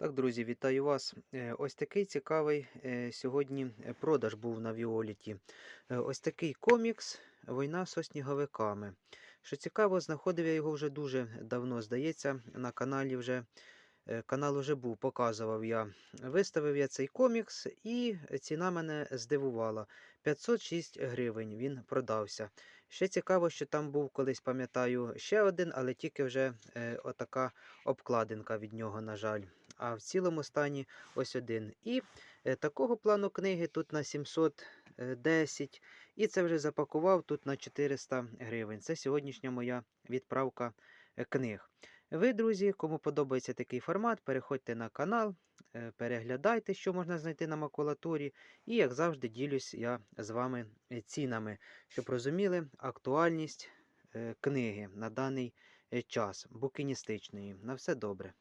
Так, друзі, вітаю вас. Е, Ось такий цікавий е, сьогодні продаж був на Віоліті. Е, Ось такий комікс Війна з сніговиками. Що цікаво, знаходив я його вже дуже давно, здається, на каналі вже. Е, Канал вже був, показував я. Виставив я цей комікс, і ціна мене здивувала. 506 гривень він продався. Ще цікаво, що там був колись, пам'ятаю, ще один, але тільки вже е, отака обкладинка від нього, на жаль. А в цілому стані ось один. І е, такого плану книги тут на 710. І це вже запакував тут на 400 гривень. Це сьогоднішня моя відправка е, книг. Ви, друзі, кому подобається такий формат, переходьте на канал, е, переглядайте, що можна знайти на макулатурі. І, як завжди, ділюсь я з вами е, цінами, щоб розуміли актуальність е, книги на даний час, букіністичної. На все добре.